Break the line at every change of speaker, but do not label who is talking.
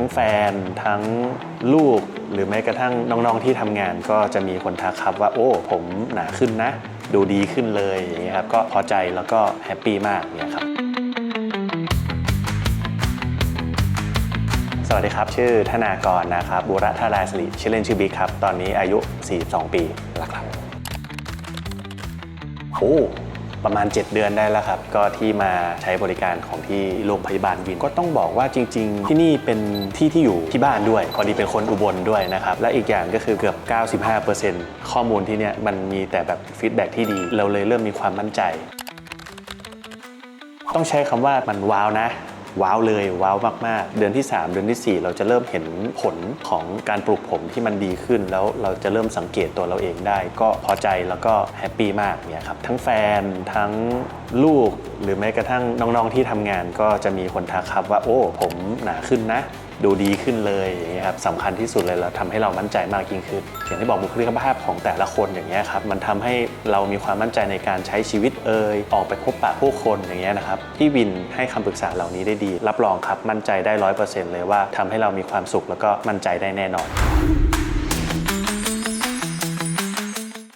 ทั้งแฟน ทั้งลูก หรือแม้กระทั่งน้องๆที่ทำงาน ก็จะมีคนทักครับว่าโอ้ผมหนาขึ้นนะ ดูดีขึ้นเลยอย่างเงี้ยครับก็พอใจแล้วก็แฮปปี้มากเนี่ยครับสวัสดีครับ ชื่อธนากรนะครับบุระธาราสิริชื่อเล่นชื่อบิ๊กครับ ตอนนี้อายุ 42 ปีแล้วครับโอ้ ประมาณ 7 เดือนได้แล้วครับ ก็ที่มาใช้บริการของที่โรงพยาบาลวิน ก็ต้องบอกว่าจริง ๆ ที่นี่เป็นที่ที่อยู่ที่บ้านด้วย พอดีเป็นคนอุบลด้วยนะครับ และอีกอย่างก็คือเกือบ 95%ข้อมูลที่เนี่ยมันมีแต่แบบฟีดแบ็ที่ดี เราเลยเริ่มมีความมั่นใจ ต้องใช้คำว่ามันว้าวนะ ว้าวเลยว้าวมากๆ เดือนที่ 3 เดือนทีสี่ 4 เราจะเริ่มเห็นผลของการปลูกผมที่มันดีขึ้น แล้วเราจะเริ่มสังเกตตัวเราเองได้ ก็พอใจแล้วก็แฮปปี้มากเนี่ยครับทั้งแฟนทั้งลูกหรือแม้กระทั่งน้องๆที่ทำงานก็จะมีคนทักครับว่าโอ้ผมหนาขึ้นนะ ดูดีขึ้นเลยอย่างเงี้ยครับสำคัญที่สุดเลยเราทำให้เรามั่นใจมากยิ่งขึ้นอย่างที่บอกบุคลิกภาพของแต่ละคนอย่างเงี้ยครับมันทำให้เรามีความมั่นใจในการใช้ชีวิตเอ่ยออกไปพบปะผู้คนอย่างเงี้ยนะครับพี่วินให้คำปรึกษาเหล่านี้ได้ดี รับรองครับมั่นใจได้ร้อยเปอร์เซ็นต์เลยว่าทำให้เรามีความสุขแล้วก็มั่นใจได้แน่นอน